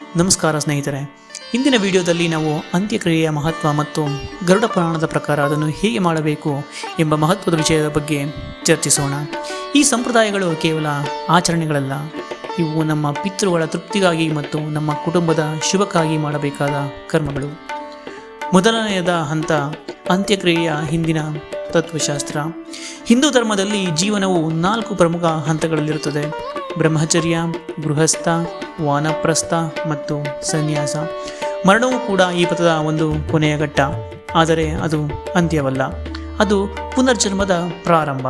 ನಮಸ್ಕಾರ ಸ್ನೇಹಿತರೆ. ಇಂದಿನ ವಿಡಿಯೋದಲ್ಲಿ ನಾವು ಅಂತ್ಯಕ್ರಿಯೆಯ ಮಹತ್ವ ಮತ್ತು ಗರುಡ ಪುರಾಣದ ಪ್ರಕಾರ ಅದನ್ನು ಹೇಗೆ ಮಾಡಬೇಕು ಎಂಬ ಮಹತ್ವದ ವಿಷಯದ ಬಗ್ಗೆ ಚರ್ಚಿಸೋಣ. ಈ ಸಂಪ್ರದಾಯಗಳು ಕೇವಲ ಆಚರಣೆಗಳಲ್ಲ, ಇವು ನಮ್ಮ ಪಿತೃಗಳ ತೃಪ್ತಿಗಾಗಿ ಮತ್ತು ನಮ್ಮ ಕುಟುಂಬದ ಶುಭಕ್ಕಾಗಿ ಮಾಡಬೇಕಾದ ಕರ್ಮಗಳು. ಮೊದಲನೆಯದ ಹಂತ, ಅಂತ್ಯಕ್ರಿಯೆಯ ಹಿಂದಿನ ತತ್ವಶಾಸ್ತ್ರ. ಹಿಂದೂ ಧರ್ಮದಲ್ಲಿ ಜೀವನವು ನಾಲ್ಕು ಪ್ರಮುಖ ಹಂತಗಳಲ್ಲಿರುತ್ತದೆ. ಬ್ರಹ್ಮಚರ್ಯ, ಗೃಹಸ್ಥ ವಾನಪ್ರಸ್ಥ ಮತ್ತು ಸನ್ಯಾಸ. ಮರಣವು ಕೂಡ ಈ ಪಥದ ಒಂದು ಕೊನೆಯ ಘಟ್ಟ. ಆದರೆ ಅದು ಅಂತ್ಯವಲ್ಲ. ಅದು ಪುನರ್ಜನ್ಮದ ಪ್ರಾರಂಭ.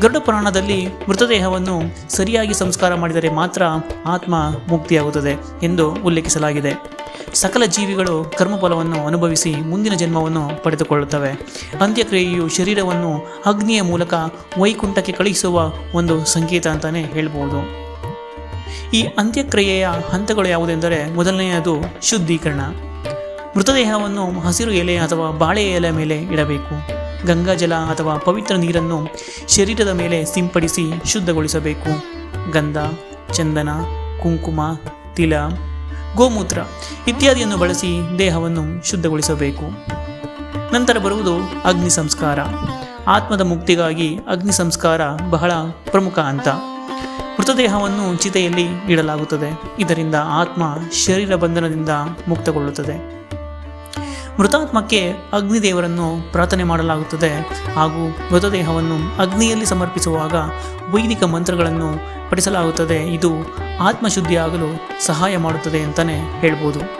ಗರುಡ ಪುರಾಣದಲ್ಲಿ ಮೃತದೇಹವನ್ನು ಸರಿಯಾಗಿ ಸಂಸ್ಕಾರ ಮಾಡಿದರೆ ಮಾತ್ರ ಆತ್ಮ ಮುಕ್ತಿಯಾಗುತ್ತದೆ ಎಂದು ಉಲ್ಲೇಖಿಸಲಾಗಿದೆ. ಸಕಲ ಜೀವಿಗಳು ಕರ್ಮಫಲವನ್ನು ಅನುಭವಿಸಿ ಮುಂದಿನ ಜನ್ಮವನ್ನು ಪಡೆದುಕೊಳ್ಳುತ್ತವೆ. ಅಂತ್ಯಕ್ರಿಯೆಯು ಶರೀರವನ್ನು ಅಗ್ನಿಯ ಮೂಲಕ ವೈಕುಂಠಕ್ಕೆ ಕಳುಹಿಸುವ ಒಂದು ಸಂಕೇತ ಅಂತಲೇ ಹೇಳ್ಬೋದು. ಈ ಅಂತ್ಯಕ್ರಿಯೆಯ ಹಂತಗಳು ಯಾವುದೆಂದರೆ ಮೊದಲನೆಯದು ಶುದ್ಧೀಕರಣ. ಮೃತದೇಹವನ್ನು ಹಸಿರು ಎಲೆ ಅಥವಾ ಬಾಳೆ ಎಲೆ ಮೇಲೆ ಇಡಬೇಕು. ಗಂಗಾಜಲ ಅಥವಾ ಪವಿತ್ರ ನೀರನ್ನು ಶರೀರದ ಮೇಲೆ ಸಿಂಪಡಿಸಿ ಶುದ್ಧಗೊಳಿಸಬೇಕು. ಗಂಧ, ಚಂದನ, ಕುಂಕುಮ, ತಿಲ, ಗೋಮೂತ್ರ ಇತ್ಯಾದಿಯನ್ನು ಬಳಸಿ ದೇಹವನ್ನು ಶುದ್ಧಗೊಳಿಸಬೇಕು. ನಂತರ ಬರುವುದು ಅಗ್ನಿ ಸಂಸ್ಕಾರ ಆತ್ಮದ ಮುಕ್ತಿಗಾಗಿ ಅಗ್ನಿ ಸಂಸ್ಕಾರ ಬಹಳ ಪ್ರಮುಖ ಹಂತ. ಮೃತದೇಹವನ್ನು ಚಿತೆಯಲ್ಲಿ ಇಡಲಾಗುತ್ತದೆ. ಇದರಿಂದ ಆತ್ಮ ಶರೀರ ಬಂಧನದಿಂದ ಮುಕ್ತಗೊಳ್ಳುತ್ತದೆ. ಮೃತಾತ್ಮಕ್ಕೆ ಅಗ್ನಿದೇವರನ್ನು ಪ್ರಾರ್ಥನೆ ಮಾಡಲಾಗುತ್ತದೆ. ಹಾಗೂ ಮೃತದೇಹವನ್ನು ಅಗ್ನಿಯಲ್ಲಿ ಸಮರ್ಪಿಸುವಾಗ ವೈದಿಕ ಮಂತ್ರಗಳನ್ನು ಪಡಿಸಲಾಗುತ್ತದೆ ಇದು ಆತ್ಮಶುದ್ಧಿಯಾಗಲು ಸಹಾಯ ಮಾಡುತ್ತದೆ ಅಂತಲೇ ಹೇಳ್ಬೋದು.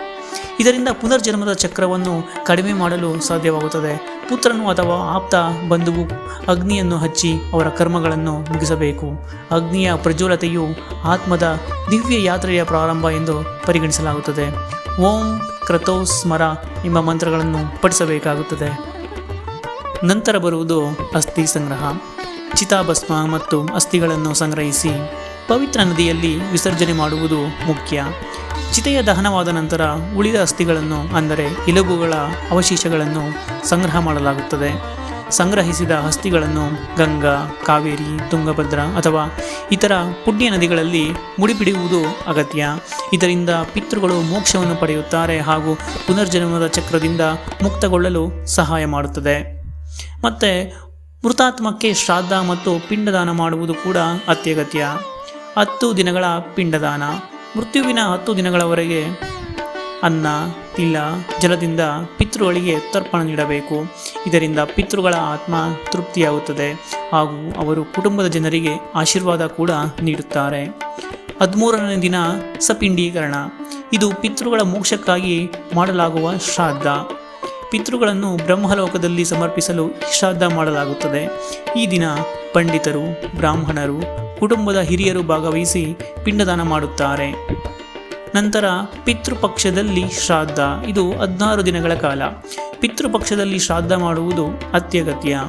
ಇದರಿಂದ ಪುನರ್ಜನ್ಮದ ಚಕ್ರವನ್ನು ಕಡಿಮೆ ಮಾಡಲು ಸಾಧ್ಯವಾಗುತ್ತದೆ. ಪುತ್ರನು ಅಥವಾ ಆಪ್ತ ಬಂಧುವು ಅಗ್ನಿಯನ್ನು ಹಚ್ಚಿ ಅವರ ಕರ್ಮಗಳನ್ನು ಮುಗಿಸಬೇಕು. ಅಗ್ನಿಯ ಪ್ರಜ್ವಲತೆಯು ಆತ್ಮದ ದಿವ್ಯ ಯಾತ್ರೆಯ ಪ್ರಾರಂಭ ಎಂದು ಪರಿಗಣಿಸಲಾಗುತ್ತದೆ. ಓಂ ಕ್ರತೋ ಸ್ಮರ ಎಂಬ ಮಂತ್ರಗಳನ್ನು ಪಠಿಸಬೇಕಾಗುತ್ತದೆ. ನಂತರ ಬರುವುದು ಅಸ್ಥಿ ಸಂಗ್ರಹ. ಚಿತಾಭಸ್ಮ ಮತ್ತು ಅಸ್ಥಿಗಳನ್ನು ಸಂಗ್ರಹಿಸಿ ಪವಿತ್ರ ನದಿಯಲ್ಲಿ ವಿಸರ್ಜನೆ ಮಾಡುವುದು ಮುಖ್ಯ. ಚಿತೆಯ ದಹನವಾದ ನಂತರ ಉಳಿದ ಅಸ್ಥಿಗಳನ್ನು, ಅಂದರೆ ಇಲುಗುಗಳ ಅವಶೇಷಗಳನ್ನು ಸಂಗ್ರಹ ಮಾಡಲಾಗುತ್ತದೆ. ಸಂಗ್ರಹಿಸಿದ ಅಸ್ಥಿಗಳನ್ನು ಗಂಗಾ, ಕಾವೇರಿ, ತುಂಗಭದ್ರ ಅಥವಾ ಇತರ ಪುಣ್ಯ ನದಿಗಳಲ್ಲಿ ಮುಡಿಬಿಡುವುದು ಅಗತ್ಯ. ಇದರಿಂದ ಪಿತೃಗಳು ಮೋಕ್ಷವನ್ನು ಪಡೆಯುತ್ತಾರೆ ಹಾಗೂ ಪುನರ್ಜನ್ಮದ ಚಕ್ರದಿಂದ ಮುಕ್ತಗೊಳ್ಳಲು ಸಹಾಯ ಮಾಡುತ್ತದೆ. ಮತ್ತು ಮೃತಾತ್ಮಕ್ಕೆ ಶ್ರಾದ್ದ ಮತ್ತು ಪಿಂಡದಾನ ಮಾಡುವುದು ಕೂಡ ಅತ್ಯಗತ್ಯ. ಹತ್ತು ದಿನಗಳ ಪಿಂಡದಾನ. ಮೃತ್ಯುವಿನ ಹತ್ತು ದಿನಗಳವರೆಗೆ ಅನ್ನ ತಿಲ್ಲ ಜಲದಿಂದ ಪಿತೃಗಳಿಗೆ ತರ್ಪಣ ನೀಡಬೇಕು. ಇದರಿಂದ ಪಿತೃಗಳ ಆತ್ಮ ತೃಪ್ತಿಯಾಗುತ್ತದೆ ಹಾಗೂ ಅವರು ಕುಟುಂಬದ ಜನರಿಗೆ ಆಶೀರ್ವಾದ ಕೂಡ ನೀಡುತ್ತಾರೆ. ಹದಿಮೂರನೇ ದಿನ ಸಪಿಂಡೀಕರಣ. ಇದು ಪಿತೃಗಳ ಮೋಕ್ಷಕ್ಕಾಗಿ ಮಾಡಲಾಗುವ ಶ್ರಾದ್ದ. ಪಿತೃಗಳನ್ನು ಬ್ರಹ್ಮಲೋಕದಲ್ಲಿ ಸಮರ್ಪಿಸಲು ಶ್ರಾದ್ದ ಮಾಡಲಾಗುತ್ತದೆ. ಈ ದಿನ ಪಂಡಿತರು, ಬ್ರಾಹ್ಮಣರು, ಕುಟುಂಬದ ಹಿರಿಯರು ಭಾಗವಹಿಸಿ ಪಿಂಡದಾನ ಮಾಡುತ್ತಾರೆ. ನಂತರ ಪಿತೃಪಕ್ಷದಲ್ಲಿ ಶ್ರಾದ್ದ. ಇದು ಹದಿನಾರು ದಿನಗಳ ಕಾಲ. ಪಿತೃಪಕ್ಷದಲ್ಲಿ ಶ್ರಾದ್ದ ಮಾಡುವುದು ಅತ್ಯಗತ್ಯ.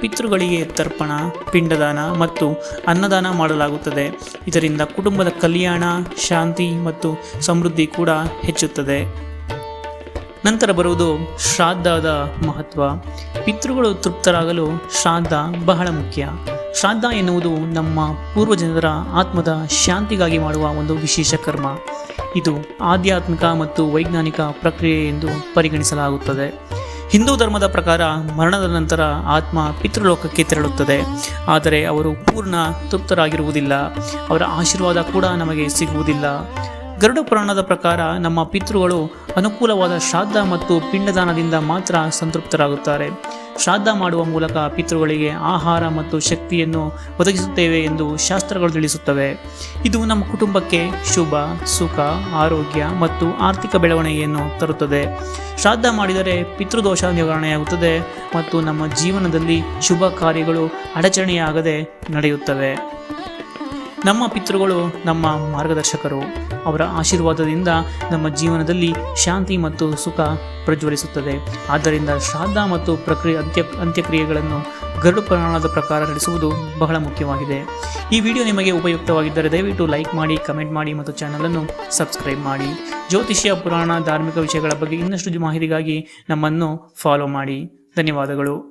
ಪಿತೃಗಳಿಗೆ ತರ್ಪಣ, ಪಿಂಡದಾನ ಮತ್ತು ಅನ್ನದಾನ ಮಾಡಲಾಗುತ್ತದೆ. ಇದರಿಂದ ಕುಟುಂಬದ ಕಲ್ಯಾಣ, ಶಾಂತಿ ಮತ್ತು ಸಮೃದ್ಧಿ ಕೂಡ ಹೆಚ್ಚುತ್ತದೆ. ನಂತರ ಬರುವುದು ಶ್ರಾದ್ದದ ಮಹತ್ವ. ಪಿತೃಗಳು ತೃಪ್ತರಾಗಲು ಶ್ರಾದ್ದ ಬಹಳ ಮುಖ್ಯ. ಶ್ರಾದ್ದ ಎನ್ನುವುದು ನಮ್ಮ ಪೂರ್ವಜನರ ಆತ್ಮದ ಶಾಂತಿಗಾಗಿ ಮಾಡುವ ಒಂದು ವಿಶೇಷ ಕರ್ಮ. ಇದು ಆಧ್ಯಾತ್ಮಿಕ ಮತ್ತು ವೈಜ್ಞಾನಿಕ ಪ್ರಕ್ರಿಯೆ ಎಂದು ಪರಿಗಣಿಸಲಾಗುತ್ತದೆ. ಹಿಂದೂ ಧರ್ಮದ ಪ್ರಕಾರ ಮರಣದ ನಂತರ ಆತ್ಮ ಪಿತೃಲೋಕಕ್ಕೆ ತೆರಳುತ್ತದೆ. ಆದರೆ ಅವರು ಪೂರ್ಣ ತೃಪ್ತರಾಗಿರುವುದಿಲ್ಲ. ಅವರ ಆಶೀರ್ವಾದ ಕೂಡ ನಮಗೆ ಸಿಗುವುದಿಲ್ಲ. ಗರುಡ ಪುರಾಣದ ಪ್ರಕಾರ ನಮ್ಮ ಪಿತೃಗಳು ಅನುಕೂಲವಾದ ಶ್ರಾದ್ದ ಮತ್ತು ಪಿಂಡದಾನದಿಂದ ಮಾತ್ರ ಸಂತೃಪ್ತರಾಗುತ್ತಾರೆ. ಶ್ರಾದ್ದ ಮಾಡುವ ಮೂಲಕ ಪಿತೃಗಳಿಗೆ ಆಹಾರ ಮತ್ತು ಶಕ್ತಿಯನ್ನು ಒದಗಿಸುತ್ತೇವೆ ಎಂದು ಶಾಸ್ತ್ರಗಳು ತಿಳಿಸುತ್ತವೆ. ಇದು ನಮ್ಮ ಕುಟುಂಬಕ್ಕೆ ಶುಭ, ಸುಖ, ಆರೋಗ್ಯ ಮತ್ತು ಆರ್ಥಿಕ ಬೆಳವಣಿಗೆಯನ್ನು ತರುತ್ತದೆ. ಶ್ರಾದ್ದ ಮಾಡಿದರೆ ಪಿತೃದೋಷ ನಿವಾರಣೆಯಾಗುತ್ತದೆ ಮತ್ತು ನಮ್ಮ ಜೀವನದಲ್ಲಿ ಶುಭ ಕಾರ್ಯಗಳು ಅಡಚಣೆಯಾಗದೆ ನಡೆಯುತ್ತವೆ. ನಮ್ಮ ಪಿತೃಗಳು, ನಮ್ಮ ಮಾರ್ಗದರ್ಶಕರು, ಅವರ ಆಶೀರ್ವಾದದಿಂದ ನಮ್ಮ ಜೀವನದಲ್ಲಿ ಶಾಂತಿ ಮತ್ತು ಸುಖ ಪ್ರಜ್ವಲಿಸುತ್ತದೆ. ಆದ್ದರಿಂದ ಶ್ರಾದ್ದ ಮತ್ತು ಪ್ರಕ್ರಿಯೆ ಅಂತ್ಯ, ಅಂತ್ಯಕ್ರಿಯೆಗಳನ್ನು ಗರುಡು ಪ್ರಮಾಣದ ಪ್ರಕಾರ ನಡೆಸುವುದು ಬಹಳ ಮುಖ್ಯವಾಗಿದೆ. ಈ ವಿಡಿಯೋ ನಿಮಗೆ ಉಪಯುಕ್ತವಾಗಿದ್ದರೆ ದಯವಿಟ್ಟು ಲೈಕ್ ಮಾಡಿ, ಕಮೆಂಟ್ ಮಾಡಿ ಮತ್ತು ಚಾನಲನ್ನು ಸಬ್ಸ್ಕ್ರೈಬ್ ಮಾಡಿ. ಜ್ಯೋತಿಷ್ಯ, ಪುರಾಣ, ಧಾರ್ಮಿಕ ವಿಷಯಗಳ ಬಗ್ಗೆ ಇನ್ನಷ್ಟು ಮಾಹಿತಿಗಾಗಿ ನಮ್ಮನ್ನು ಫಾಲೋ ಮಾಡಿ. ಧನ್ಯವಾದಗಳು.